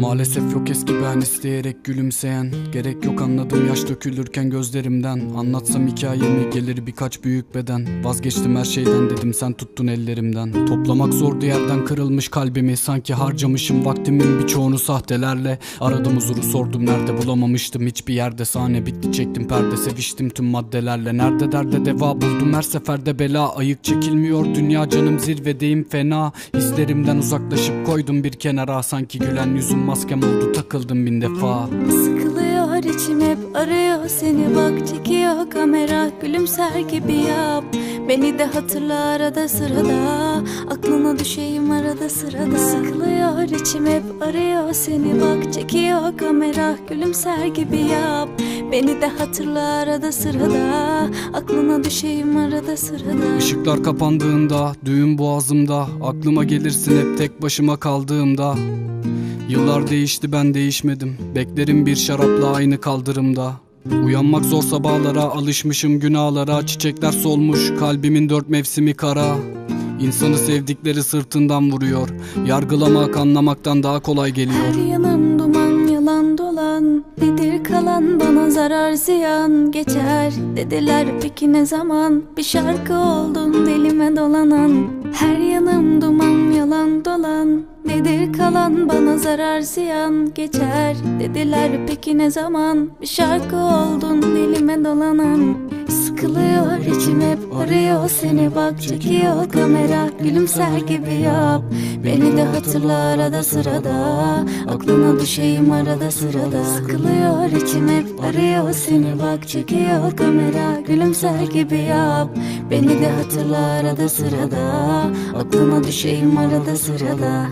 Maalesef yok eski ben isteyerek gülümseyen. Gerek yok anladım yaş dökülürken gözlerimden. Anlatsam hikayemi gelir birkaç büyük beden. Vazgeçtim her şeyden dedim sen tuttun ellerimden. Toplamak zordu yerden kırılmış kalbimi. Sanki harcamışım vaktimin birçoğunu sahtelerle. Aradım huzuru sordum nerede bulamamıştım. Hiçbir yerde Sahne bitti çektim perde. Seviştim tüm maddelerle. Nerede derde deva buldum her seferde bela. Ayık çekilmiyor dünya canım zirvedeyim fena. Hislerimden uzaklaşıp koydum bir kenara. Sanki gülen yüzüm maskem oldu takıldım bin defa. Sıkılıyor içim hep arıyor seni. Bak çekiyor kamera gülümser gibi yap. Beni de hatırla arada sırada. Aklına düşeyim arada sırada. Sıkılıyor içim hep arıyor seni. Bak çekiyor kamera gülümser gibi yap Beni de hatırla arada sırada Aklına düşeyim arada sırada Işıklar kapandığında düğün boğazımda. Aklıma gelirsin hep tek başıma kaldığımda. Yıllar değişti ben değişmedim. Beklerim bir şarapla aynı kaldırımda. Uyanmak zor sabahlara alışmışım günahlara. Çiçekler solmuş kalbimin dört mevsimi kara. İnsanı sevdikleri sırtından vuruyor. Yargılamak anlamaktan daha kolay geliyor. Her yanım Kalan bana zarar ziyan Geçer. Dediler peki ne zaman? Bir şarkı oldun dilime dolanan. Her yanım duman yalan dolan. Nedir kalan? Bana zarar ziyan Geçer. Dediler peki ne zaman? Bir şarkı oldun dilime dolanan hep arıyor seni bak çekiyor kamera. Gülümser gibi yap. Beni de hatırla arada sırada. Aklına düşeyim arada sırada. Sıkılıyor içim hep arıyor seni bak çekiyor kamera. Gülümser gibi yap. Beni de hatırla arada sırada. Aklına düşeyim arada sırada